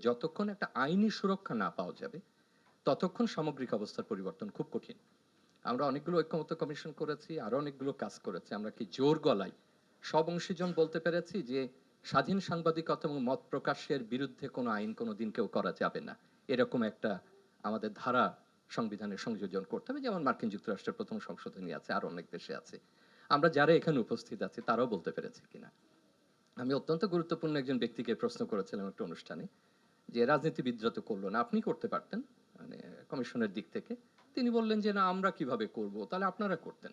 যতক্ষণ একটা আইনি সুরক্ষা না পাওয়া যাবে, ততক্ষণ সামগ্রিক অবস্থার পরিবর্তন খুব কঠিন। আমরা অনেকগুলো ঐক্যমত্য কমিশন করেছি, আরও অনেকগুলো কাজ করেছি। আমরা কি জোর গলায় সব অংশীজন বলতে পেরেছি যে স্বাধীন সাংবাদিকতা এবং মত প্রকাশের বিরুদ্ধে কোনো আইন কোনো দিন কেউ করা যাবে না। এরকম একটা আমাদের ধারা সংবিধানে সংযোজন করতে হবে, যেমন মার্কিন যুক্তরাষ্ট্রের প্রথম সংশোধনী আছে, আর অনেক দেশে আছে। আমরা যারা এখানে উপস্থিত আছি, তারাও বলতে পেরেছি কিনা। আমি অত্যন্ত গুরুত্বপূর্ণ একজন ব্যক্তিকে প্রশ্ন করেছিলাম একটা অনুষ্ঠানে। যে রাজনীতিবিদরা তো করল না, আপনি করতে পারতেন মানে কমিশনের দিক থেকে। তিনি বললেন যে, না, আমরা কীভাবে করব? তাহলে আপনারা করতেন।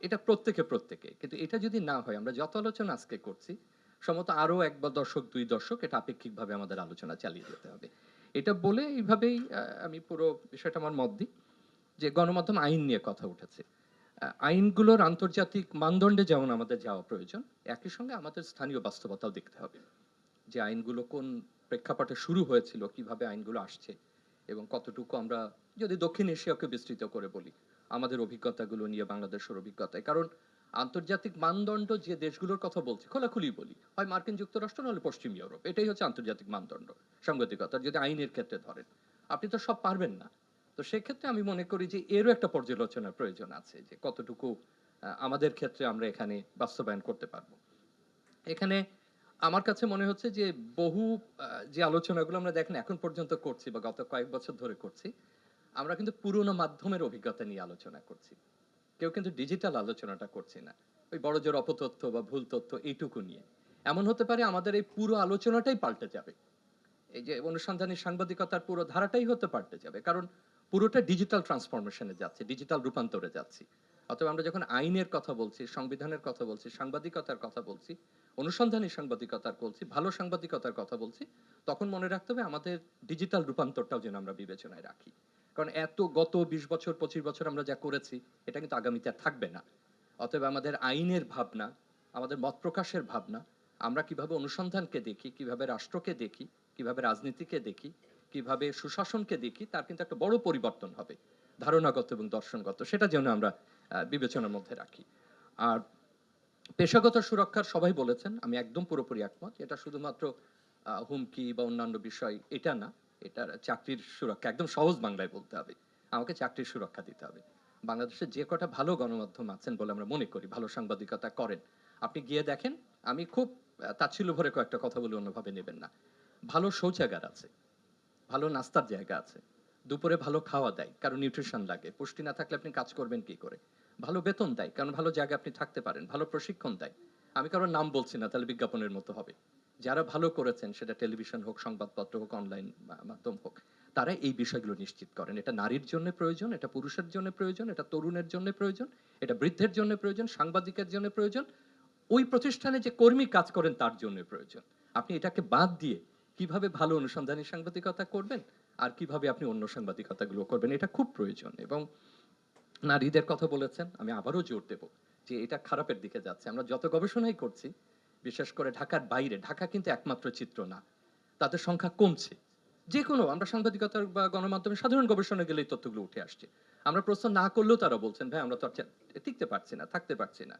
এটা প্রত্যেকে প্রত্যেকে। কিন্তু এটা যদি না হয়, আমরা যত আলোচনা আজকে করছি, সম্ভবত আরও এক বা দশক, দুই দশক এটা আপেক্ষিকভাবে আমাদের আলোচনা চালিয়ে যেতে হবে। এটা বলে এইভাবেই আমি পুরো বিষয়টা আমার মত দিই, যে গণমাধ্যম আইন নিয়ে কথা উঠেছে। আইনগুলোর আন্তর্জাতিক মানদণ্ডে যেমন আমাদের যাওয়া প্রয়োজন, একই সঙ্গে আমাদের স্থানীয় বাস্তবতাও দেখতে হবে যে আইনগুলো কোন প্রেক্ষাপটে শুরু হয়েছিল কীভাবে আইনগুলো আসছে এবং কতটুকু আমরা যদি দক্ষিণ এশিয়াকে বিস্তৃত করে বলি, আমাদের অভিজ্ঞতাগুলো নিয়ে বাংলাদেশের অভিজ্ঞতায়। কারণ আন্তর্জাতিক মানদণ্ড যে দেশগুলোর কথা বলছি, খোলাখুলি বলি, হয় মার্কিন যুক্তরাষ্ট্র, নাহলে পশ্চিম ইউরোপ, এটাই হচ্ছে আন্তর্জাতিক মানদণ্ড সাংবাদিকতার যদি আইনের ক্ষেত্রে ধরেন। আপনি তো সব পারবেন না। তো সেক্ষেত্রে আমি মনে করি যে এরও একটা পর্যালোচনার প্রয়োজন আছে যে কতটুকু আমাদের ক্ষেত্রে আমরা এখানে বাস্তবায়ন করতে পারব। এখানে আমার কাছে মনে হচ্ছে যে বহু যে আলোচনাগুলো আমরা দেখেন এখন পর্যন্ত করছি বা গত কয়েক বছর ধরে করছি, আমরা কিন্তু পুরনো মাধ্যমের অভিজ্ঞতা নিয়ে আলোচনা করছি। কেউ কিন্তু ডিজিটাল আলোচনাটা করছি না। ওই বড় জোর অপতথ্য বা ভুল তথ্য এইটুকু নিয়ে। এমন হতে পারে আমাদের এই পুরো আলোচনাটাই পাল্টে যাবে। এই যে অনুসন্ধানী সাংবাদিকতার পুরো ধারাটাই হতে পাল্টে যাবে। কারণ পুরোটা ডিজিটাল ট্রান্সফরমেশনে যাচ্ছে ডিজিটাল রূপান্তরে যাচ্ছি। অথবা আমরা যখন আইনের কথা বলছি, সংবিধানের কথা বলছি, সাংবাদিকতার কথা বলছি, অনুসন্ধানী সাংবাদিকতার বলছি, ভালো সাংবাদিকতার কথা বলছি, তখন মনে রাখতে হবে আমাদের ডিজিটাল রূপান্তরটাও যেন আমরা বিবেচনায় রাখি। কারণ এত গত বিশ বছর, পঁচিশ বছর আমরা যা করেছি, এটা কিন্তু আগামীতে আর থাকবে না। অতএব আমাদের আইনের ভাবনা, আমাদের মত প্রকাশের ভাবনা, আমরা কীভাবে অনুসন্ধানকে দেখি, কীভাবে রাষ্ট্রকে দেখি, কীভাবে রাজনীতিকে দেখি, কীভাবে সুশাসনকে দেখি, তার কিন্তু একটা বড় পরিবর্তন হবে। ধারণাগত এবং দর্শনগত, সেটা যেন আমরা বিবেচনার মধ্যে রাখি। আর পেশাগত সুরক্ষার সবাই বলেছেন, আমি একদম পুরোপুরি একমত, এটা শুধুমাত্র হুমকি বা অন্যান্য বিষয়, এটা না এটা চাকরির সুরক্ষা, একদম সহজ বাংলায় বলতে হবে, আমাকে চাকরির সুরক্ষা দিতে হবে। বাংলাদেশে যে কটা ভালো গণমাধ্যম আছেন বলে আমরা মনে করি, ভালো সাংবাদিকতা করেন, আপনি গিয়ে দেখেন, আমি খুব তাচ্ছিল্য ভরে কয়েকটা কথা বলে অন্যভাবে নেবেন না। ভালো শৌচাগার আছে, ভালো নাস্তার জায়গা আছে, দুপুরে ভালো খাওয়া দেয় কারণ নিউট্রিশন লাগে, পুষ্টি না থাকলে আপনি কাজ করবেন কি করে? ভালো বেতন দেয়, কারণ ভালো জায়গায় আপনি থাকতে পারেন, ভালো প্রশিক্ষণ দেয়। আমি কারোর নাম বলছি না, তাহলে বিজ্ঞাপনের মতো হবে। যারা ভালো করেছেন, সেটা টেলিভিশন হোক, সংবাদপত্র হোক, অনলাইন মাধ্যম হোক, তারা এই বিষয়গুলো নিশ্চিত করেন। এটা নারীর জন্য প্রয়োজন, এটা পুরুষের জন্য প্রয়োজন, এটা তরুণের জন্য প্রয়োজন, এটা বৃদ্ধের জন্য প্রয়োজন, সাংবাদিকের জন্য প্রয়োজন। ওই প্রতিষ্ঠানে যে কর্মী কাজ করেন, তার জন্য প্রয়োজন। আপনি এটাকে বাদ দিয়ে কীভাবে ভালো অনুসন্ধানী সাংবাদিকতা করবেন, আর কীভাবে আপনি অন্য সাংবাদিকতাগুলো করবেন, এটা খুব প্রয়োজন। এবং নারীদের কথা বলেছেন, আমি আবারও জোর দেব যে এটা খারাপের দিকে যাচ্ছে। আমরা যত গবেষণাই করছি, বিশেষ করে ঢাকার বাইরে, ঢাকা কিন্তু একমাত্র চিত্র না, তাদের সংখ্যা কমছে। যে কোনো আমরা সাংবাদিকতার বা গণমাধ্যমে সাধারণ গবেষণা গেলে তথ্যগুলো উঠে আসছে। আমরা প্রশ্ন না করলেও তারা বলছেন, ভাই, আমরা তো টিকতে পারছি না, থাকতে পারছি না।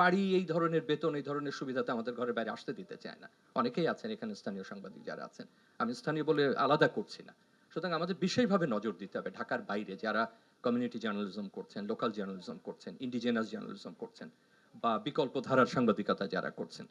বাড়ি এই ধরনের বেতন, এই ধরনের সুবিধাতে আমাদের ঘরের বাইরে আসতে দিতে চায় না। অনেকেই আছেন এখানে, স্থানীয় সাংবাদিক যারা আছেন। আমি স্থানীয় বলে আলাদা করছি না। সুতরাং আমাদের বিশেষভাবে নজর দিতে হবে ঢাকার বাইরে, যারা কমিউনিটি জার্নালিজম করছেন লোকাল জার্নালিজম করছেন ইন্ডিজেনাস জার্নালিজম করছেন বা বিকল্প ধারার সাংবাদিকতা যারা করছেন।